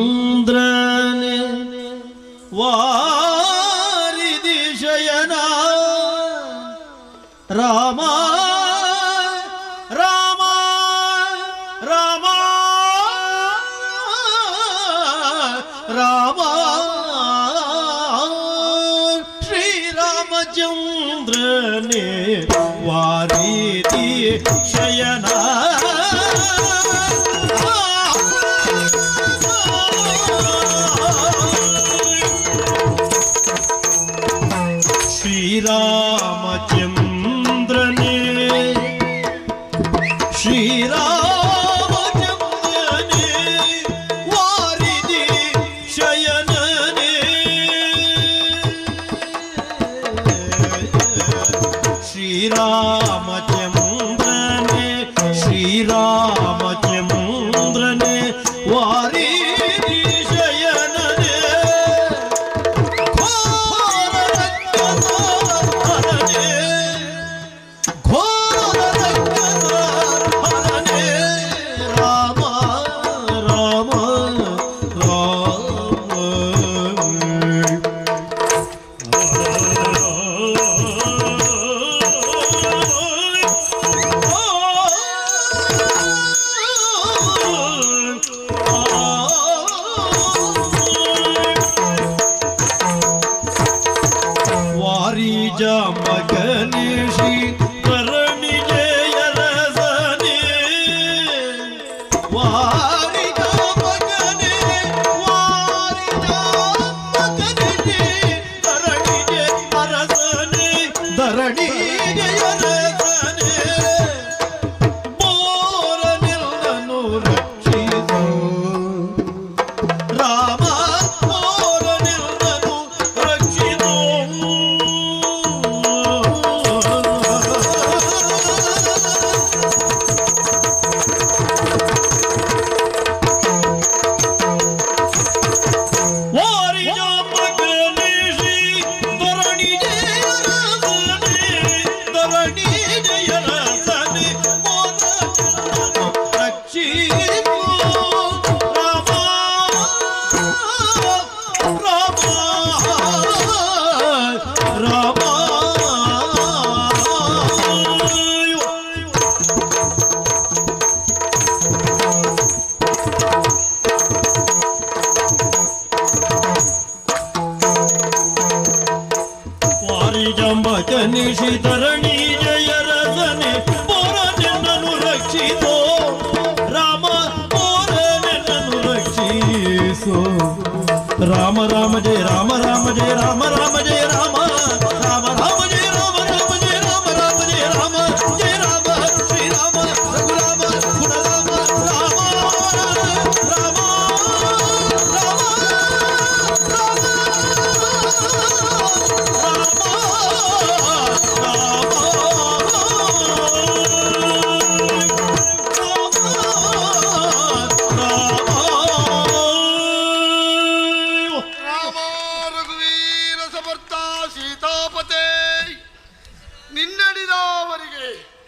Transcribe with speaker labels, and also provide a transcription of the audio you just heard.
Speaker 1: ശ്രീരാമചന്ദ്രന് വാരിതിശയന രാമ രാമ രാമ രാമ ശ്രീരാമചന്ദ്രനെ വാരിതി ശയനാ శయన శ్రీరామచంద్రనే. శ్రీరామచంద్రనే వారిది శయననే. राजा मगन श्री త్రయంబకని శితరణి జయ రసనే పోర నిన్నను రక్షితో. రామ పోర నిన్నను రక్షిసో రామ రామ జయ రామ. రామ జయ రామ రామ జయ రామ రామ రామ. Oh
Speaker 2: ಭರ್ತ ಸೀತಾಪತೆ. ನಿನ್ನಡಿದವರಿಗೆ